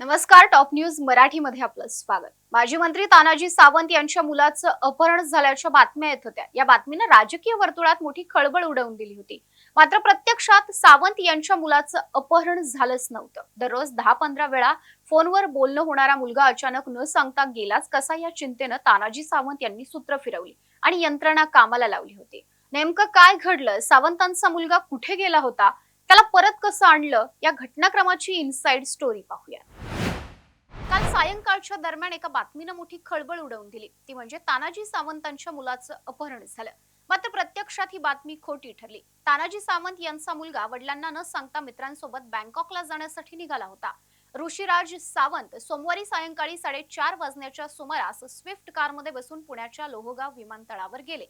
नमस्कार top news मराठीमध्ये आपलं स्वागत. माजी मंत्री तानाजी सावंत यांच्या मुलाचं अपहरण झाल्याच्या बातम्या येत होत्या. या बातमीनं राजकीय वर्तुळात मोठी खळबळ उडवून दिली होती. मात्र प्रत्यक्षात सावंत यांच्या मुलाचं अपहरण झालंच नव्हतं. दररोज दहा पंधरा वेळा फोनवर बोलणं होणारा मुलगा अचानक न सांगता गेलाच कसा या चिंतेनं तानाजी सावंत यांनी सूत्र फिरवली आणि यंत्रणा कामाला लावली होती. नेमकं काय घडलं? सावंतांचा मुलगा कुठे गेला होता? त्याला परत कसं आणलं या घटनाक्रमाची इनसाइड स्टोरी पाहूया. काल सायंकाळच्या दरम्यान एका बातमीनं मोठी खळबळ उडवून दिली. ती म्हणजे तानाजी सावंतांच्या मुलाचं अपहरण झालं. मात्र प्रत्यक्षात ही बातमी खोटी ठरली. तानाजी सावंत यांचा मुलगा वडिलांना न सांगता मित्रांसोबत बँकॉकला जाण्यासाठी निघाला होता. ऋषीराज सावंत सोमवारी सायंकाळी साडेचार वाजण्याच्या सुमारास स्विफ्ट कारमध्ये बसून पुण्याच्या लोहगाव विमानतळावर गेले.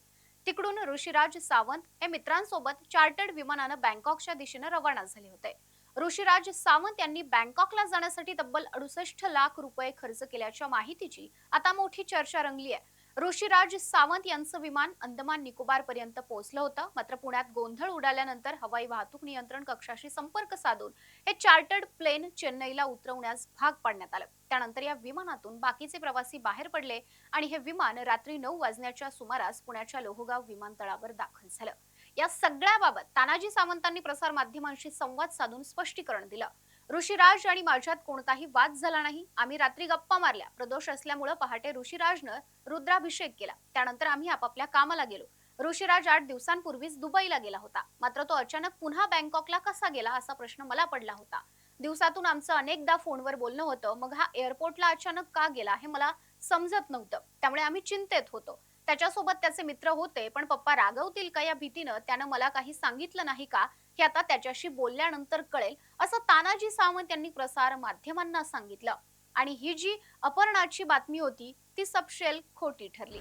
तिकडून ऋषीराज सावंत हे मित्रांसोबत चार्टर्ड विमानानं बँकॉकच्या दिशेनं रवाना झाले होते. ऋषीराज सावंत यांनी बँकॉकला जाण्यासाठी तब्बल अडुसष्ट लाख रुपये खर्च केल्याच्या माहितीची आता मोठी चर्चा रंगली आहे ऋषीराज सावंत यांचं विमान अंदमान निकोबार पर्यंत पोहोचलं होतं. मात्र पुण्यात गोंधळ उडाल्यानंतर हवाई वाहतूक नियंत्रण कक्षाशी संपर्क साधून हे चार्टर्ड प्लेन चेन्नईला उतरवण्यास भाग पाडण्यात आलं. त्यानंतर या विमानातून बाकीचे प्रवासी बाहेर पडले आणि हे विमान रात्री नऊ वाजण्याच्या सुमारास पुण्याच्या लोहगाव विमानतळावर दाखल झालं. या सगळ्याबाबत तानाजी सावंतांनी प्रसार माध्यमांशी संवाद साधून स्पष्टीकरण दिलं. ऋषीराज आणि माझ्यात कोणताही वाद झाला नाही. आम्ही रात्री गप्पा मारल्या. प्रदोष असल्यामुळं पहाटे ऋषीराजनं रुद्राभिषेक केला. त्यानंतर आम्ही आपापल्या कामाला गेलो. ऋषीराज आठ दिवसांपूर्वीच दुबईला गेला होता. मात्र तो अचानक पुन्हा बँकॉकला कसा गेला असा प्रश्न मला पडला होता. दिवसातून आमचं अनेकदा फोनवर बोलणं होतं. मग हा एअरपोर्टला अचानक का गेला हे मला समजत नव्हतं. त्यामुळे आम्ही चिंतेत होतो. त्याच्यासोबत त्याचे मित्र होते पण पप्पा रागवतील का या भीतीनं? त्यानं मला काही सांगितलं नाही का? हे आता त्याच्याशी बोलल्यानंतर कळेल असं तानाजी सावंत यांनी प्रसार माध्यमांना सांगितलं. आणि ही जी अपहरणाची बातमी होती ती सपशेल खोटी ठरली.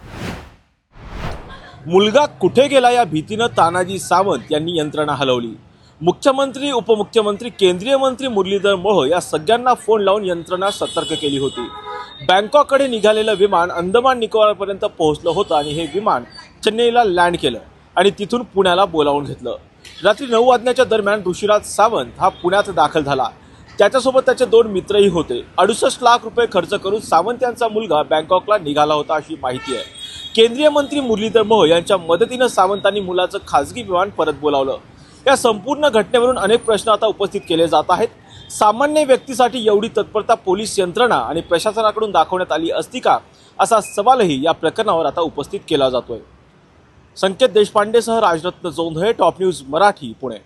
मुलगा कुठे गेला या भीतीनं? तानाजी सावंत यांनी यंत्रणा हलवली. मुख्यमंत्री उपमुख्यमंत्री केंद्रीय मंत्री मुरलीधर मोहोळ या सगळ्यांना फोन लावून यंत्रणा सतर्क केली होती. बँकॉककडे निघालेलं विमान अंदमान निकोबारपर्यंत पोहोचलं होतं आणि हे विमान चेन्नईला लँड केलं आणि तिथून पुण्याला बोलावून घेतलं. रात्री नऊ वाजण्याच्या दरम्यान ऋषीराज सावंत हा पुण्यात दाखल झाला. त्याच्यासोबत त्याचे दोन मित्रही होते. अडुसष्ट लाख रुपये खर्च करून सावंत यांचा मुलगा बँकॉकला निघाला होता अशी माहिती आहे. केंद्रीय मंत्री मुरलीधर मोहोळ यांच्या मदतीनं सावंतांनी मुलाचं खासगी विमान परत बोलावलं. या संपूर्ण घटनेवरून अनेक प्रश्न आता उपस्थित केले जात आहेत. सामान्य व्यक्तीसाठी एवढी तत्परता पोलीस यंत्रणा आणि प्रशासनाकडून दाखवण्यात आली असती का असा सवालही या प्रकरणावर आता उपस्थित केला जातोय. संकेत देशपांडेसह राजरत्न जोंधळे टॉप न्यूज मराठी पुणे.